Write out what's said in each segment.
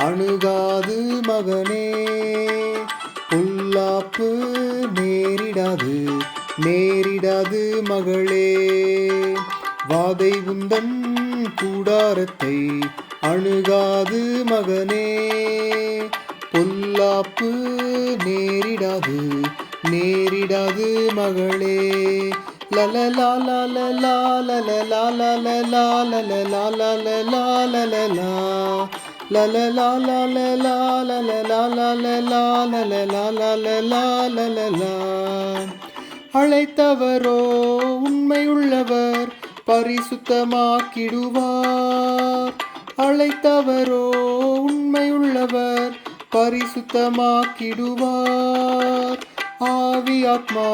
அணுகாது மகனே பொல்லாப்பு நேரிடாது நேரிடாது மகளே வாதை உந்தன் கூடாரத்தை அணுகாது மகனே பொல்லாப்பு நேரிடாது நேரிடாது மகளே லலலா அழைத்தவரோ உண்மையுள்ளவர் பரிசுத்தமாக்கிடுவார் அழைத்தவரோ உண்மையுள்ளவர் பரிசுத்தமாக்கிடுவார் ஆவி ஆத்மா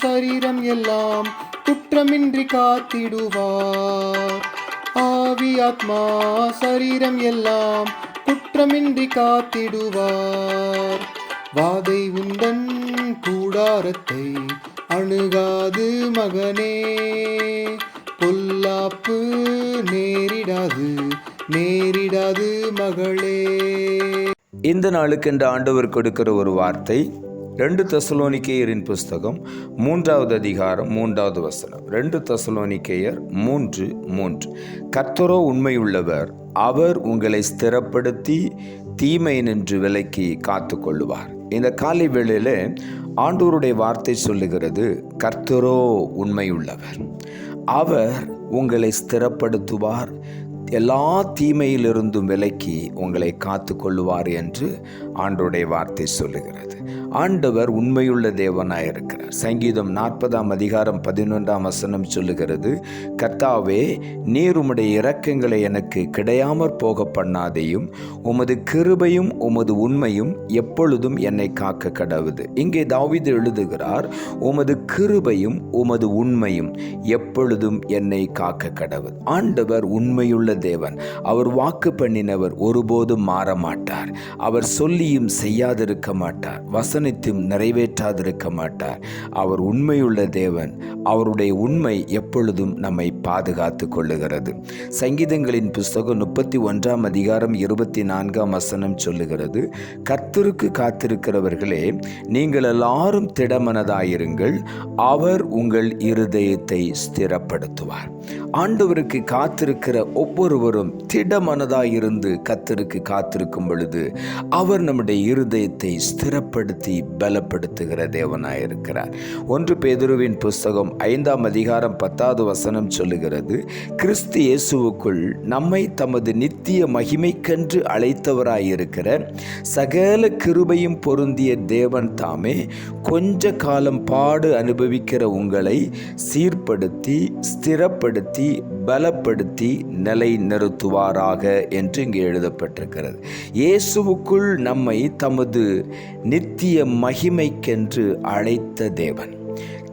சரீரம் எல்லாம் குற்றமின்றி காத்திடுவார் ஆவி ஆத்மா சரீரம் எல்லாம் குற்றமின்றி காத்திடுவார். வாதை உந்தன் கூடாரத்தை அணுகாது மகனே. பொல்லாப்பு நேரிடாது நேரிடாது மகளே. இந்த நாளுக்கென்று ஆண்டவர் கொடுக்கிற ஒரு வார்த்தை ரெண்டு தசலோனிக்கேயரின் புஸ்தகம் மூன்றாவது அதிகாரம் மூன்றாவது வசனம். ரெண்டு தசலோனிக்கேயர் மூன்று மூன்று. கர்த்தரோ உண்மையுள்ளவர் அவர் உங்களை ஸ்திரப்படுத்தி தீமை நின்று விலக்கி காத்து கொள்ளுவார் இந்த காலை வேளையில் ஆண்டோருடைய வார்த்தை சொல்லுகிறது கர்த்தரோ உண்மையுள்ளவர் அவர் உங்களை ஸ்திரப்படுத்துவார். எல்லா தீமையிலிருந்தும் விலக்கி உங்களை காத்து கொள்ளுவார் என்று ஆண்டோடைய வார்த்தை சொல்லுகிறது. ஆண்டவர் உண்மையுள்ள தேவனாயிருக்கிறார் சங்கீதம் நாற்பதாம் அதிகாரம் பதினொன்றாம் வசனம் சொல்லுகிறது கர்த்தாவே நீர் உம்முடைய இரக்கங்களை எனக்கு கிடையாமற் போக பண்ணாதையும் உமது கிருபையும் உமது உண்மையும் எப்பொழுதும் என்னை காக்க கடவுது. இங்கே தாவிது எழுதுகிறார் உமது கிருபையும் உமது உண்மையும் எப்பொழுதும் என்னை காக்க கடவுது. ஆண்டவர் உண்மையுள்ள தேவன். அவர் வாக்கு பண்ணினவர் ஒருபோதும் மாற மாட்டார். அவர் சொல்லியும் செய்யாதிருக்க மாட்டார். வசனித்தும் நிறைவேற்றாதிருக்க மாட்டார். அவர் உண்மையுள்ள தேவன். அவருடைய உண்மை எப்பொழுதும் நம்மை பாதுகாத்து கொள்ளுகிறது. சங்கீதங்களின் புஸ்தகம் முப்பத்தி ஒன்றாம் அதிகாரம் இருபத்தி நான்காம் வசனம் சொல்லுகிறது கர்த்தருக்கு காத்திருக்கிறவர்களே நீங்கள் எல்லாரும் திடமனதாயிருங்கள். அவர் உங்கள் இருதயத்தை ஸ்திரப்படுத்துவார். ஆண்டவருக்கு காத்திருக்கிற ஒவ்வொருவரும் திடமனதாயிருந்து கத்தருக்கு காத்திருக்கும் பொழுது அவர் நம்முடைய இருதயத்தை ஸ்திரப்படுத்தி பலப்படுத்துகிற தேவனாயிருக்கிறார். ஒன்று பேதுருவின் புஸ்தகம் ஐந்தாம் அதிகாரம் பத்தாவது வசனம் சொல்லுகிறது கிறிஸ்து இயேசுவுக்குள் நம்மை தமது நித்திய மகிமைக்கென்று அழைத்தவராயிருக்கிற சகல கிருபையும் பொருந்திய தேவன் தாமே கொஞ்ச காலம் பாடு அனுபவிக்கிற உங்களை சீர்படுத்தி ஸ்திரப்படுத்தி பலப்படுத்தி நிலை நிறுத்துவாராக என்று இங்கே எழுதப்பட்டிருக்கிறது. இயேசுவுக்குள் நம்மை தமது நித்திய மகிமைக்கென்று அழைத்த தேவன்.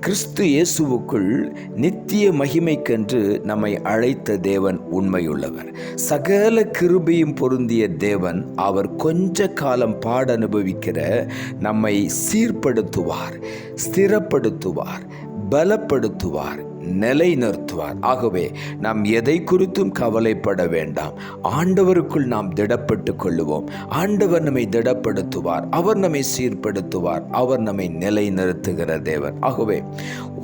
கிறிஸ்து இயேசுவுக்குள் நித்திய மகிமைக்கென்று நம்மை அழைத்த தேவன் உண்மையுள்ளவர். சகல கிருபையும் பொருந்திய தேவன் அவர் கொஞ்ச காலம் பாட அனுபவிக்கிற நம்மை சீர்படுத்துவார் ஸ்திரப்படுத்துவார் பலப்படுத்துவார் நிலைநிறுத்துவார். ஆகவே நாம் எதை குறித்தும் கவலைப்பட வேண்டாம். ஆண்டவருக்குள் நாம் திடப்பட்டு கொள்ளுவோம். ஆண்டவர் நம்மை திடப்படுத்துவார். அவர் நம்மை சீர்படுத்துவார். அவர் நம்மை நிலைநிறுத்துகிற தேவர் ஆகவே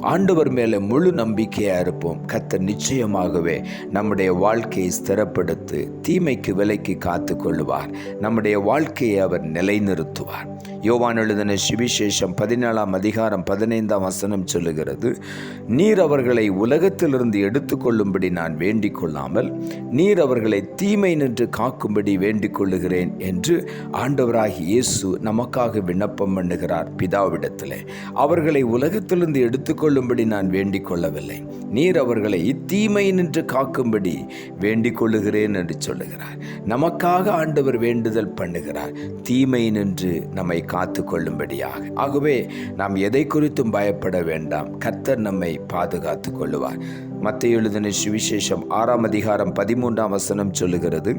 ஆண்டவர் மேலே முழு நம்பிக்கையாக இருப்போம். கத்தர் நிச்சயமாகவே நம்முடைய வாழ்க்கையை ஸ்திரப்படுத்தி தீமைக்கு விலைக்கு காத்து கொள்ளுவார். நம்முடைய வாழ்க்கையை அவர் நிலைநிறுத்துவார். யோவான் எழுதின சுவிசேஷம் பதினேழாம் அதிகாரம் பதினைந்தாம் வசனம் சொல்லுகிறது நீர் அவர்களை உலகத்திலிருந்து எடுத்துக்கொள்ளும்படி நான் வேண்டிக் கொள்ளாமல் நீர் அவர்களை தீமை நின்று காக்கும்படி வேண்டிக் கொள்ளுகிறேன் என்று ஆண்டவராகி இயேசு நமக்காக விண்ணப்பம் பண்ணுகிறார் பிதாவிடத்திலே. அவர்களை உலகத்திலிருந்து எடுத்துக்கொள்ளும்படி நான் வேண்டிக் கொள்ளவில்லை நீர் அவர்களை தீமை நின்று காக்கும்படி வேண்டிக் கொள்ளுகிறேன் என்று சொல்லுகிறார். நமக்காக ஆண்டவர் வேண்டுதல் பண்ணுகிறார். தீமை நின்று நம்மை காத்து கொள்ளும்படியாக ஆகவே நாம் எதை குறித்தும் பயப்பட வேண்டாம். கர்த்தர் நம்மை பாதுகாத்து கொள்ளுவார் மத்திய எழுதின சுவிசேஷம் ஆறாம் அதிகாரம் பதிமூன்றாம் வசனம் சொல்லுகிறது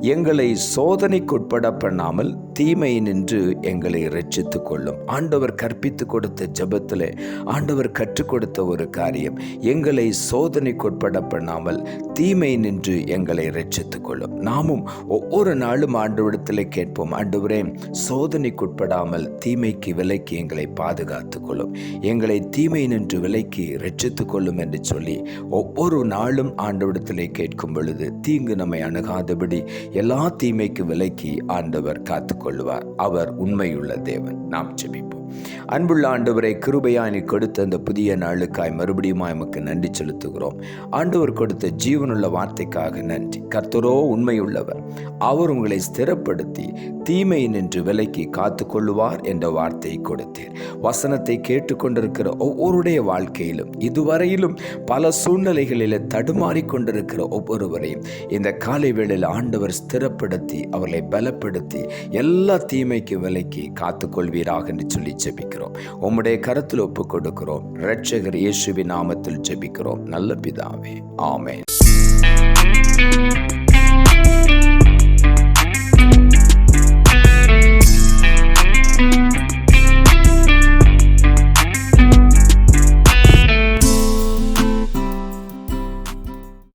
எங்களை சோதனைக்குட்பட பண்ணாமல் தீமை நின்று எங்களை ரட்சித்து கொள்ளும். ஆண்டவர் கற்பித்து கொடுத்த ஜபத்தில் ஆண்டவர் கற்றுக் கொடுத்த ஒரு காரியம் எங்களை சோதனைக்குட்பட பண்ணாமல் தீமை நின்று எங்களை ரட்சித்து கொள்ளும். நாமும் ஒவ்வொரு நாளும் ஆண்டவரிடத்தில் கேட்போம் ஆண்டவரே சோதனைக்குட்படாமல் தீமைக்கு விலைக்கு எங்களை பாதுகாத்து கொள்ளும். எங்களை தீமை நின்று விலைக்கு ரட்சித்து கொள்ளும் என்று சொல்லி ஒவ்வொரு நாளும் ஆண்டவிடத்திலே கேட்கும் பொழுது தீங்கு நம்மை அணுகாதபடி எல்லா தீமைக்கு விலக்கி ஆண்டவர் காத்துக்கொள்வார். அவர் உண்மையுள்ள தேவன். நாம் ஜெபிப்போம். அன்புள்ள ஆண்டவரை கிருபையாய் நீ கொடுத்த அந்த புதிய நாளுக்காய் மறுபடியும் எமக்கு நன்றி செலுத்துகிறோம். ஆண்டவர் கொடுத்த ஜீவனுள்ள வார்த்தைக்காக நன்றி. கர்த்தரோ உண்மையுள்ளவர். அவர் உங்களை ஸ்திரப்படுத்தி தீமை நின்று விலைக்கு காத்து கொள்ளுவார் என்ற வார்த்தையை கொடுத்தீர். வசனத்தை கேட்டுக்கொண்டிருக்கிற ஒவ்வொருடைய வாழ்க்கையிலும் இதுவரையிலும் பல சூழ்நிலைகளில் தடுமாறி கொண்டிருக்கிற ஒவ்வொருவரையும் இந்த காலை வேளையில் ஆண்டவர் ஸ்திரப்படுத்தி அவர்களை பலப்படுத்தி எல்லா தீமைக்கு விலைக்கு காத்துக்கொள்வீராக என்று சொல்லி ஜெபிக்கிறோம். உம்முடைய கருத்தில் ஒப்பு கொடுக்கிறோம் ரட்சகர் இயேசுவின் நாமத்தில் ஜெபிக்கிறோம். நல்ல பிதாவே. ஆமென்.